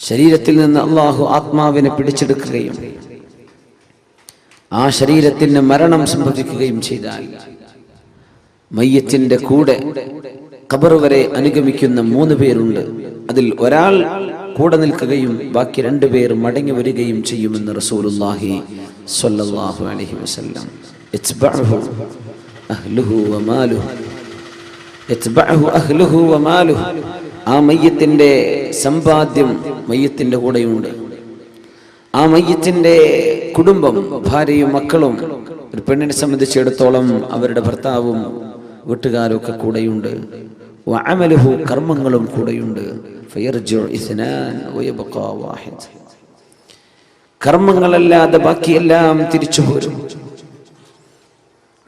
ശരീരത്തിൽ നിന്ന് അള്ളാഹു ആത്മാവിനെ പിടിച്ചെടുക്കുകയും ആ ശരീരത്തിന് മരണം സംഭവിക്കുകയും ചെയ്താൽ മയ്യത്തിന്റെ കൂടെ ഖബർ വരെ അനുഗമിക്കുന്ന മൂന്ന് പേരുണ്ട്. അതിൽ ഒരാൾ കൂടെ നിൽക്കുകയും ബാക്കി രണ്ടുപേർ മടങ്ങി വരികയും ചെയ്യുമെന്ന് റസൂലുള്ളാഹി സ്വല്ലല്ലാഹു അലൈഹി വസല്ലം. ഇത്ബഅഹു അഹ്ലുഹു വമാലുഹു ആ മയ്യത്തിന്റെ സമ്പാദ്യം മയ്യത്തിന്റെ കൂടെയുണ്ട്. ആ മയ്യത്തിന്റെ കുടുംബം ഭാര്യയും മക്കളും ഒരു പെണ്ണിനെ സംബന്ധിച്ചിടത്തോളം അവരുടെ ഭർത്താവും വീട്ടുകാരും ഒക്കെ കൂടെയുണ്ട് വഅമലുഹു കർമ്മങ്ങളും കൂടെയുണ്ട്. കർമ്മങ്ങളല്ലാതെ ബാക്കിയെല്ലാം തിരിച്ചു പോരും.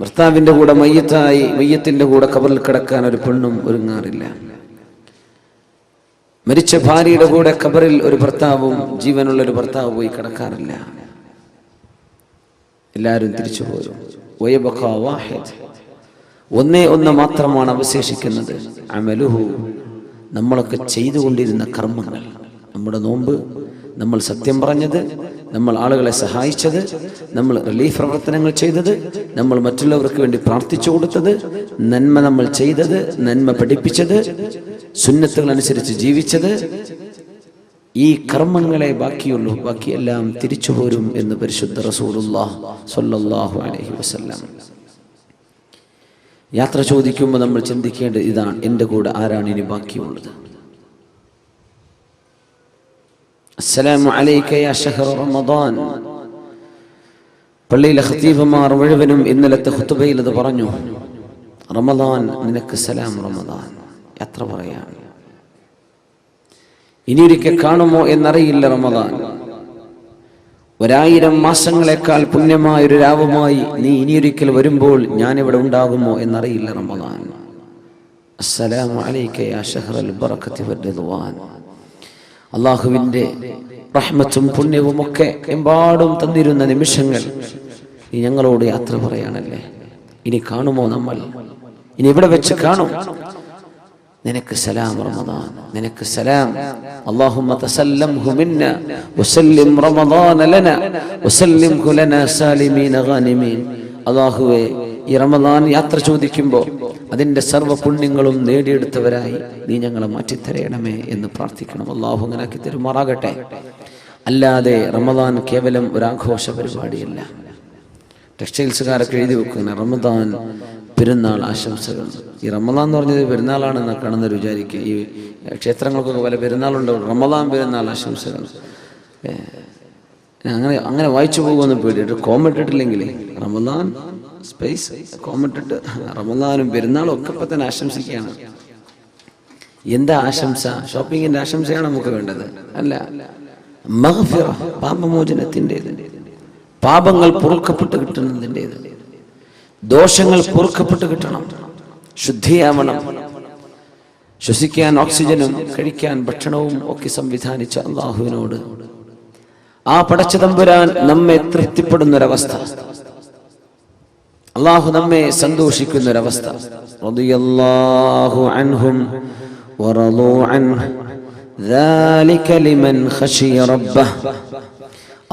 ഭർത്താവിന്റെ കൂടെ മയ്യത്തായി മയ്യത്തിന്റെ കൂടെ കബറിൽ കിടക്കാൻ ഒരു പെണ്ണും ഒരുങ്ങാറില്ല. മരിച്ച ഭാര്യയുടെ കൂടെ കബറിൽ ഒരു ഭർത്താവും ജീവനുള്ള ഒരു ഭർത്താവ് പോയി കിടക്കാറില്ല. എല്ലാവരും തിരിച്ചു പോരും ഒന്നേ ഒന്ന് മാത്രമാണ് അവശേഷിക്കുന്നത്. അമലുഹു നമ്മളൊക്കെ ചെയ്തുകൊണ്ടിരുന്ന കർമ്മങ്ങൾ. നമ്മുടെ നോമ്പ് നമ്മൾ സത്യം പറഞ്ഞത് നമ്മൾ ആളുകളെ സഹായിച്ചത് നമ്മൾ റിലീഫ് പ്രവർത്തനങ്ങൾ ചെയ്തത് നമ്മൾ മറ്റുള്ളവർക്ക് വേണ്ടി പ്രാർത്ഥിച്ചു കൊടുത്തത് നന്മ നമ്മൾ ചെയ്തത് നന്മ പഠിപ്പിച്ചത് സുന്നത്തുകൾ അനുസരിച്ച് ജീവിച്ചത്. ഈ കർമ്മങ്ങളെ ബാക്കിയുള്ളൂ ബാക്കിയെല്ലാം തിരിച്ചു പോരും എന്ന് പരിശുദ്ധ റസൂലുള്ളാഹ് സ്വല്ലല്ലാഹു അലൈഹി വസല്ലം. യാത്ര ചോദിക്കുമ്പോൾ നമ്മൾ ചിന്തിക്കേണ്ടത് ഇതാണ് എന്റെ കൂടെ ആരാണ് ഇനി ബാക്കിയുള്ളത്? അസ്സലാമു عليك يا شهر റമദാൻ. പള്ളിയിലെ ഖത്തീബുമാർ മുഴുവനും ഇന്നലത്തെ ഖുത്തുബയിൽ അത് പറഞ്ഞു. റമദാൻ നിനക്ക് സലാം റമദാൻ. യാത്ര പറയാം? ഇനിയൊരിക്കൽ കാണുമോ എന്നറിയില്ല റമദാൻ. ഒരായിരം മാസങ്ങളെക്കാൾ പുണ്യമായ ഒരു രാവുമായി നീ ഇനിയൊരിക്കൽ വരുമ്പോൾ ഞാൻ ഇവിടെ ഉണ്ടാകുമോ എന്നറിയില്ല റമദാൻ. അസ്സലാമു അലൈക യാ ഷഹ്റൽ ബറക്കത്തി വർ അള്ളാഹുവിന്റെ റഹ്മത്തും പുണ്യവും ഒക്കെ എമ്പാടും തന്നിരുന്ന നിമിഷങ്ങൾ നീ ഞങ്ങളോട് യാത്ര പറയാണല്ലേ? ഇനി കാണുമോ നമ്മൾ? ഇനി ഇവിടെ വെച്ച് കാണും. നിനക്ക് സലാം റമദാൻ നിനക്ക് സലാം. അല്ലാഹുമ്മ തസല്ലംഹു മിന്ന വസല്ലിം റമദാന ലനാ വസല്ലിംഹു ലന സാലിമീന ഗാനിമീൻ. അല്ലാഹുവേ ഈ റമദാൻ യാത്ര ചോദിക്കുമ്പോൾ അതിന്റെ സർവ പുണ്യങ്ങളും നേടിയെടുത്തവരായി നീ ഞങ്ങളെ മാറ്റിത്തരയണമേ എന്ന് പ്രാർത്ഥിക്കണം. അള്ളാഹു അങ്ങനാക്കി തരുമാറാകട്ടെ. അല്ലാതെ റമദാൻ കേവലം ഒരാഘോഷ പരിപാടിയല്ല. ടെക്സ്റ്റൈൽസുകാരൊക്കെ എഴുതി വെക്കുന്ന റമദാൻ പെരുന്നാൾ ആശംസകൾ. ഈ റമദാൻ എന്ന് പറഞ്ഞത് പെരുന്നാളാണെന്ന് കാണുന്നവർ വിചാരിക്കുക. ഈ ക്ഷേത്രങ്ങൾക്കൊക്കെ പല പെരുന്നാളുണ്ടാവും റമദാൻ പെരുന്നാൾ ആശംസകൾ. അങ്ങനെ അങ്ങനെ വായിച്ചു പോകുമെന്ന് പേടിയിട്ട് കോമിട്ടിട്ടില്ലെങ്കിൽ റമദാൻ സ്പേസ് കോമിട്ടിട്ട് റമദാനും പെരുന്നാളും ഒക്കെ ഇപ്പം തന്നെ ആശംസിക്കുകയാണ്. എന്താ ആശംസ? ഷോപ്പിങ്ങിന്റെ ആശംസയാണ് നമുക്ക് വേണ്ടത്. അല്ല പാപമോചനത്തിന്റെത്. പാപങ്ങൾ പൊറുക്കപ്പെട്ട് കിട്ടുന്നതിന്റെ ദോഷങ്ങൾ പൊറുക്കപ്പെട്ട് കിട്ടണം. ശുദ്ധിയാവണം. ശ്വസിക്കാൻ ഓക്സിജനും കഴിക്കാൻ ഭക്ഷണവും ഒക്കെ സംവിധാനിച്ച അള്ളാഹുവിനോട് ആ പടച്ചതമ്പുരാൻ നമ്മെ തൃപ്തിപ്പെടുന്നൊരവസ്ഥ. അള്ളാഹു നമ്മെ സന്തോഷിക്കുന്ന ഒരവസ്ഥ അൻഹും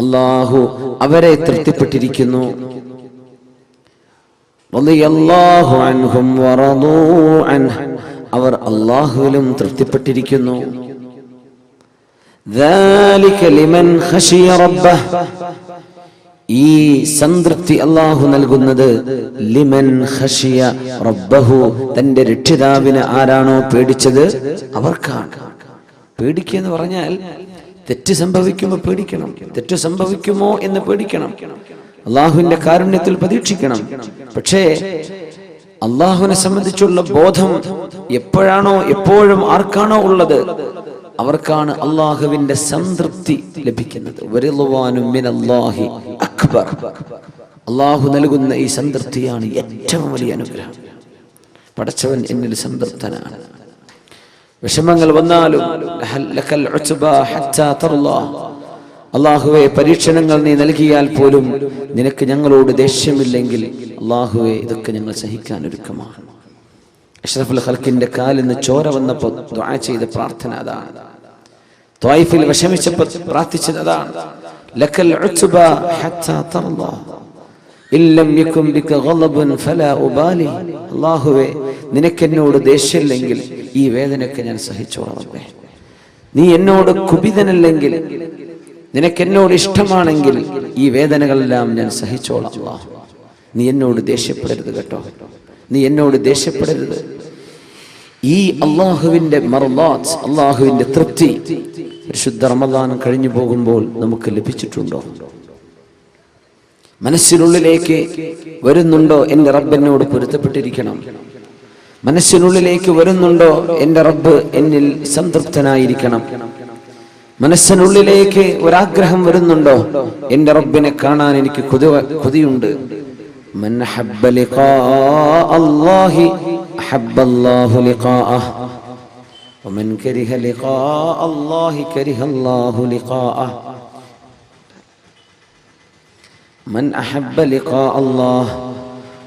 അള്ളാഹു അവരെ തൃപ്തിപ്പെട്ടിരിക്കുന്നു. അൻഹും അവർ അള്ളാഹുവിലും തൃപ്തിപ്പെട്ടിരിക്കുന്നു. ഈ സംതൃപ്തി അള്ളാഹു നൽകുന്നത് ലിമൻ ഖശിയ റബ്ബഹു. തന്റെ രക്ഷിതാവിന് ആരാണോ പേടിച്ചത്? അവർക്കാണ്. പേടിക്കുക എന്ന് പറഞ്ഞാൽ തെറ്റ് സംഭവിക്കുമ്പോൾ പേടിക്കണം. തെറ്റ് സംഭവിക്കുമോ എന്ന് പേടിക്കണം. അള്ളാഹുവിന്റെ കാരുണ്യത്തിൽ പ്രതീക്ഷിക്കണം. പക്ഷേ അള്ളാഹുവിനെ സംബന്ധിച്ചുള്ള ബോധം എപ്പോഴാണോ എപ്പോഴും ആർക്കാണോ ഉള്ളത്? അവർക്കാണ് അള്ളാഹുവിന്റെ സംതൃപ്തി ലഭിക്കുന്നത്. അക്ബർ. അള്ളാഹു നൽകുന്ന ഈ സംതൃപ്തിയാണ് ഏറ്റവും വലിയ അനുഗ്രഹം. പടച്ചവൻ എന്നിൽ സംതൃപ്തനാണ്. വിഷമങ്ങൾ വന്നാലും. അള്ളാഹുവെ പരീക്ഷണങ്ങൾ നീ നൽകിയാൽ പോലും നിനക്ക് ഞങ്ങളോട് ദേഷ്യമില്ലെങ്കിൽ അള്ളാഹുവെ ഇതൊക്കെ ഞങ്ങൾ സഹിക്കാൻ ഒരുക്കമാണ്. അഷ്റഫുൽ ഖൽക്കിന്റെ കാലിൽ നിന്ന് ചോര വന്നപ്പോൾ ചെയ്ത പ്രാർത്ഥന അതാണ്. ത്വായിഫിൽ വിഷമിച്ചപ്പോൾ പ്രാർത്ഥിച്ചത് അതാണ്. ലക്കൽ ഉത്ബ ഹത്താ തർദ. ഇല്ലം യകും ബിക ഗളബൻ ഫലാ ഉബാലി. അല്ലാഹുവേ നിനക്കെന്നോട് ദേഷ്യമില്ലെങ്കിൽ ഈ വേദനയൊക്കെ ഞാൻ സഹിച്ചോളാം നീ എന്നോട് കുപിതനല്ലെങ്കിൽ നിനക്കെന്നോട് ഇഷ്ടമാണെങ്കിൽ ഈ വേദനകളെല്ലാം ഞാൻ സഹിച്ചോളാം നീ എന്നോട് ദേഷ്യപ്പെടരുത് കേട്ടോ. നീ എന്നോട് ദേഷ്യപ്പെടരുത്. ഈ അള്ളാഹുവിന്റെ മർലാത്ത് അള്ളാഹുവിന്റെ തൃപ്തി പരിശുദ്ധ റമദാനം കഴിഞ്ഞു പോകുമ്പോൾ നമുക്ക് ലഭിച്ചിട്ടുണ്ടോ? മനസ്സിനുള്ളിലേക്ക് വരുന്നുണ്ടോ എന്റെ റബ്ബ് എന്നോട് പൊരുത്തപ്പെട്ടിരിക്കണം. മനസ്സിനുള്ളിലേക്ക് വരുന്നുണ്ടോ എന്റെ റബ്ബ് എന്നിൽ സംതൃപ്തനായിരിക്കണം. മനസ്സിനുള്ളിലേക്ക് ഒരാഗ്രഹം വരുന്നുണ്ടോ എന്റെ റബ്ബിനെ കാണാൻ എനിക്ക് കൊതി കൊതിയുണ്ട്. മൻ ലിഖാ അല്ലാഹി ومن كره لقاء الله كره الله لقاءه മൻ അഹബ്ബ ലിഖാ അല്ലാഹ്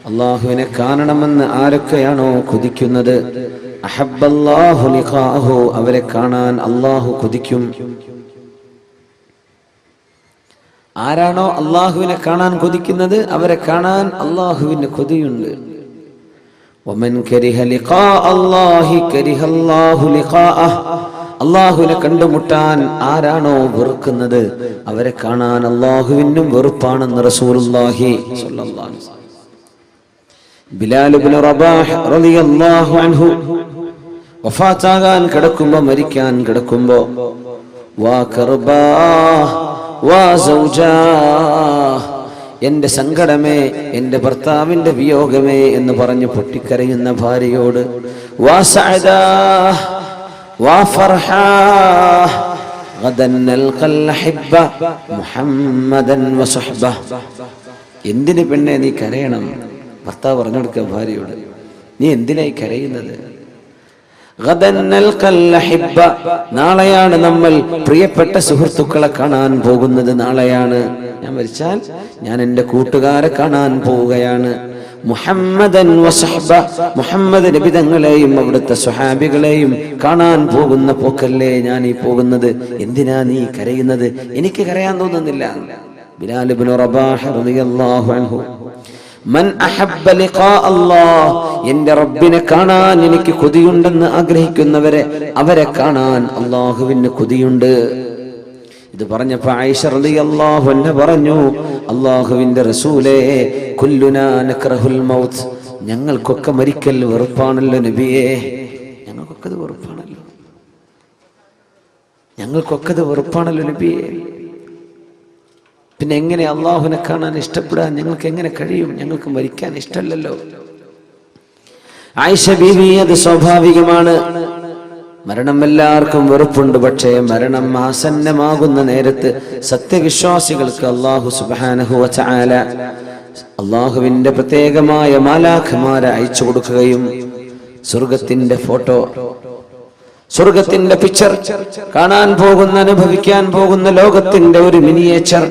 അള്ളാഹുവിനെ കാണണമെന്ന് ആരൊക്കെയാണോ കൊതിക്കുന്നത് അഹബ്ബല്ലാഹു ലിഖാഹു അവരെ കാണാൻ അള്ളാഹു കൊതിക്കും ആരാണോ അള്ളാഹുവിനെ കാണാൻ കൊതിക്കുന്നത് അവരെ കാണാൻ അള്ളാഹുവിന് കൊതിയുണ്ട് ومن كره لقاء الله كره الله لقاءه. അള്ളാഹുവിനെ കണ്ടുമുട്ടാൻ ആരാണോ വെറുക്കുന്നത്? അവരെ കാണാൻ അള്ളാഹുവിനും വെറുപ്പാണെന്ന് റസൂലുള്ളാഹി ബിലാൽ ഇബ്നു റബാഹ് റളിയല്ലാഹു അൻഹു. കിടക്കുമ്പോ മരിക്കാൻ കിടക്കുമ്പോ വാ വാ എന്റെ സങ്കടമേ എന്റെ ഭർത്താവിന്റെ വിയോഗമേ എന്ന് പറഞ്ഞ് പൊട്ടിക്കരയുന്ന ഭാര്യയോട് വാ സഅദാ വാ മുഹമ്മദൻ എന്തിന് പെണ്ണെ നീ കരയണം? ഭർത്താവ് പറഞ്ഞു കൊടുക്കുക ഭാര്യയോട് നീ എന്തിനായി കരയുന്നത്? നാളെയാണ് നമ്മൾ പ്രിയപ്പെട്ട സുഹൃത്തുക്കളെ കാണാൻ പോകുന്നത് നാളെയാണ്. ഞാൻ മരിച്ചാൽ ഞാൻ എന്റെ കൂട്ടുകാരെ കാണാൻ പോവുകയാണ്. മുഹമ്മദൻ മുഹമ്മദ് നബിതങ്ങളെയും അവിടുത്തെ സ്വഹാബികളെയും കാണാൻ പോകുന്ന പോക്കല്ലേ ഞാൻ ഈ പോകുന്നത്? എന്തിനാ നീ കരയുന്നത്? എനിക്ക് കരയാൻ തോന്നുന്നില്ല. മൻ അഹബ്ബ ലിഖാ അല്ലാഹ് എന്റെ റബ്ബിനെ കാണാൻ എനിക്ക് കൊതിയുണ്ടെന്ന് ആഗ്രഹിക്കുന്നവരെ അവരെ കാണാൻ അള്ളാഹുവിന് കൊതിയുണ്ട്. ഇത് പറഞ്ഞപ്പോ ആയിഷ റളിയല്ലാഹു അൻഹ പറഞ്ഞു അള്ളാഹുവിന്റെ റസൂലേ കുല്ലുനാ നക്രഹുൽ മൗത്ത്. ഞങ്ങൾക്കൊക്കെ മരിക്കൽ വെറുപ്പാണല്ലോ നബിയേ. ഞങ്ങൾക്കൊക്കെ അത് വെറുപ്പാണല്ലോ. ഞങ്ങൾക്കൊക്കെ അത് വെറുപ്പാണല്ലോ നബിയേ. പിന്നെ എങ്ങനെ അള്ളാഹുവിനെ കാണാൻ ഇഷ്ടപ്പെടാൻ ഞങ്ങൾക്ക് എങ്ങനെ കഴിയും? ഞങ്ങൾക്ക് മരിക്കാൻ ഇഷ്ടമല്ലല്ലോ. ആയിഷ ബീവി അത് സ്വാഭാവികമാണ്. മരണം എല്ലാവർക്കും വെറുപ്പുണ്ട്. പക്ഷേ മരണം ആസന്നമാകുന്ന നേരത്ത് സത്യവിശ്വാസികൾക്ക് അള്ളാഹു സുബാനഹു ചാല അള്ളാഹുവിന്റെ പ്രത്യേകമായ മാലാഖമാരെ അയച്ചു കൊടുക്കുകയും സ്വർഗത്തിന്റെ ഫോട്ടോ സ്വർഗത്തിന്റെ പിക്ചർ കാണാൻ പോകുന്ന അനുഭവിക്കാൻ പോകുന്ന ലോകത്തിന്റെ ഒരു മിനിയേച്ചർ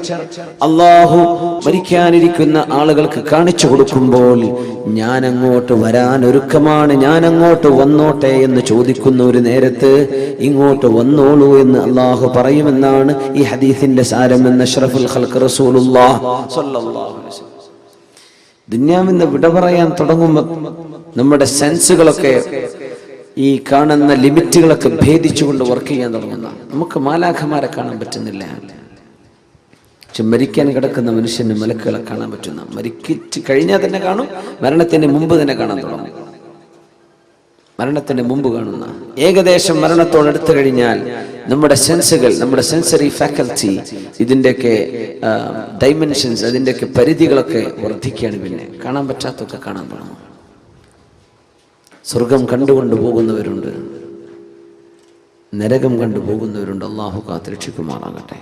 അള്ളാഹു മരിക്കാനിരിക്കുന്ന ആളുകൾക്ക് കാണിച്ചു കൊടുക്കുമ്പോൾ ഞാൻ അങ്ങോട്ട് വരാൻ ഒരുക്കമാണ് ഞാൻ അങ്ങോട്ട് വന്നോട്ടെ എന്ന് ചോദിക്കുന്ന ഒരു നേരത്ത് ഇങ്ങോട്ട് വന്നോളൂ എന്ന് അള്ളാഹു പറയുമെന്നാണ് ഈ ഹദീസിന്റെ സാരം എന്ന ഷറഫുൽ സ്വല്ലല്ലാഹു അലൈഹി വസല്ലം. ദുന്യാവിന്ന് വിട പറയാൻ തുടങ്ങുമ്പോൾ നമ്മുടെ സെൻസുകളൊക്കെ ഈ കാണുന്ന ലിമിറ്റുകളൊക്കെ ഭേദിച്ചുകൊണ്ട് വർക്ക് ചെയ്യാൻ തുടങ്ങുന്ന. നമുക്ക് മാലാഖമാരെ കാണാൻ പറ്റുന്നില്ല. പക്ഷെ മരിക്കാൻ കിടക്കുന്ന മനുഷ്യന് മലക്കുകളെ കാണാൻ പറ്റുന്ന. മരിക്കിച്ച് കഴിഞ്ഞാൽ തന്നെ കാണും മരണത്തിന് മുമ്പ് തന്നെ കാണാൻ തുടങ്ങും. മരണത്തിന് മുമ്പ് കാണുന്ന. ഏകദേശം മരണത്തോട് മരണത്തോടടുത്ത് കഴിഞ്ഞാൽ നമ്മുടെ സെൻസുകൾ നമ്മുടെ സെൻസറി ഫാക്കൽറ്റി ഇതിന്റെയൊക്കെ ഡൈമെൻഷൻസ് അതിന്റെയൊക്കെ പരിധികളൊക്കെ വർദ്ധിക്കുകയാണ് പിന്നെ. കാണാൻ പറ്റാത്തൊക്കെ കാണാൻ തുടങ്ങും. സ്വർഗം കണ്ടുകൊണ്ട് പോകുന്നവരുണ്ട് നരകം കണ്ടു പോകുന്നവരുണ്ട് അള്ളാഹു കാത്തിരക്ഷിക്കുമാറാകട്ടെ.